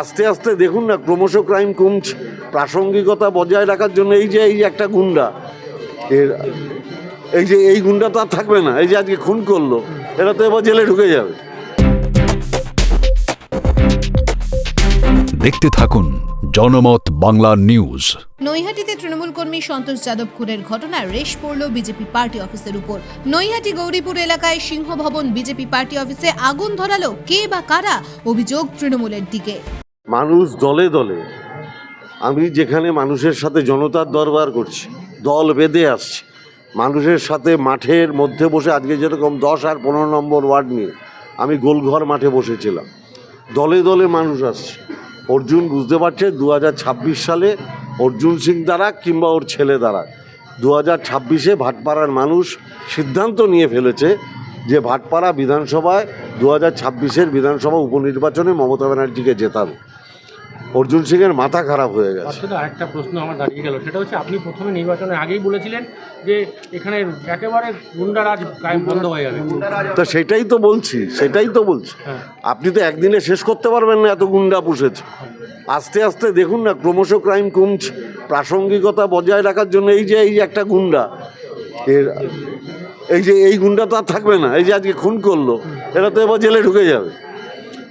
আস্তে আস্তে দেখুন না ক্রমশ ক্রাইম কমছে। প্রাসঙ্গিকতা বজায় রাখার জন্য এই যে এই যে একটা গুন্ডা এর এই যে এই গুন্ডা তো আর থাকবে না এই যে আজকে খুন করল এরা তো এবার জেলে ঢুকে যাবে। দেখতে থাকুন জনমত বাংলা নিউজ। নৈহাটিতে তৃণমূল কর্মী সন্তোষ যাদব খুনের ঘটনায় রেশ পড়ল বিজেপি পার্টি অফিসের উপর। নৈহাটি গৌরীপুর এলাকায় সিংহ ভবন বিজেপি পার্টি অফিসে আগুন ধরালো কে বা কারা? অভিযোগ তৃণমূলের দিকে। মানুষ দলে দলে। আমি যেখানে মানুষের সাথে জনতার দরবার করছি, দল বেঁধে আসছে, মানুষের সাথে মাঠের মধ্যে বসে আজকে যেরকম দশ আর পনেরো নম্বর ওয়ার্ড নিয়ে আমি গোলঘর মাঠে বসেছিলাম। দলে দলে মানুষ আসছে। অর্জুন বুঝতে পারছে দু হাজার ছাব্বিশ সালে অর্জুন সিং দ্বারা কিংবা ওর ছেলে দ্বারা দু হাজার ছাব্বিশে ভাটপাড়ার মানুষ সিদ্ধান্ত নিয়ে ফেলেছে যে ভাটপাড়া বিধানসভায় দু হাজার ছাব্বিশের বিধানসভা উপনির্বাচনে মমতা ব্যানার্জিকে জেতাবে। অর্জুন সিংয়ের মাথা খারাপ হয়ে গেছে। আরেকটা প্রশ্ন আমার দাঁড়িয়ে গেল। সেটা হচ্ছে আপনি প্রথমে নির্বাচনের আগেই বলেছিলেন যে এখানে একেবারে গুন্ডারাজ কায়েম বন্ধ হয়ে যাবে। তা সেটাই তো বলছি সেটাই তো বলছি। হ্যাঁ। আপনি তো একদিনে শেষ করতে পারবেন না এত গুন্ডা পুষেছে। আস্তে আস্তে দেখুন না ক্রমশ ক্রাইম কমছে। প্রাসঙ্গিকতা বজায় রাখার জন্য এই যে এই যে একটা গুন্ডা এর এই যে এই গুন্ডা তো আর থাকবে না। এই যে আজকে খুন করল এরা তো এবার জেলে ঢুকে যাবে।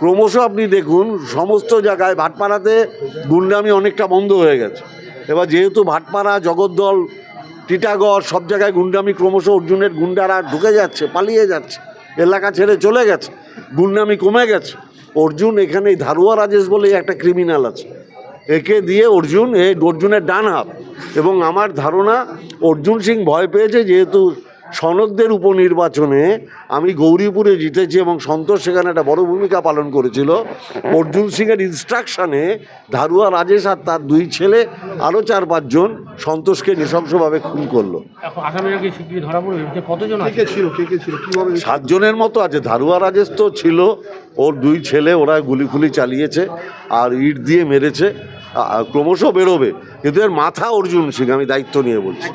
ক্রমশ আপনি দেখুন, সমস্ত জায়গায় ভাটপাড়াতে গুন্ডামি অনেকটা বন্ধ হয়ে গেছে। এবার যেহেতু ভাটপাড়া, জগদ্দল, টিটাগড় সব জায়গায় গুন্ডামি ক্রমশ অর্জুনের গুন্ডারা ঢুকে যাচ্ছে, পালিয়ে যাচ্ছে, এলাকা ছেড়ে চলে গেছে, গুন্ডামি কমে গেছে। অর্জুন এখানে ধারুয়া রাজেশ বলে একটা ক্রিমিনাল আছে। একে দিয়ে অর্জুন এই অর্জুনের ডান হাত এবং আমার ধারণা, অর্জুন সিং ভয় পেয়েছে যেহেতু সনদদের উপনির্বাচনে আমি গৌরীপুরে জিতেছি এবং সন্তোষ সেখানে একটা বড় ভূমিকা পালন করেছিল। অর্জুন সিংয়ের ইনস্ট্রাকশানে ধারুয়া রাজেশ আর তার দুই ছেলে আরও চার পাঁচজন সন্তোষকে নৃশংসভাবে খুন করল। এখন আসামিরা কি শিগগিরই ধরা পড়বে যে কতজন আছে? সাতজনের মতো আছে ধারুয়া রাজেশ তো ছিল ওর দুই ছেলে ওরা গুলি ফুলি চালিয়েছে আর ইট দিয়ে মেরেছে। ক্রমশ বেরোবে কিন্তু এর মাথা অর্জুন সিং আমি দায়িত্ব নিয়ে বলছি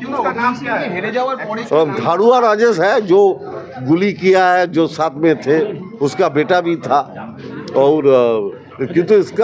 और धारुआ राजेश है जो गुली किया है जो साथ में थे उसका बेटा भी था और अ, किंतु इसका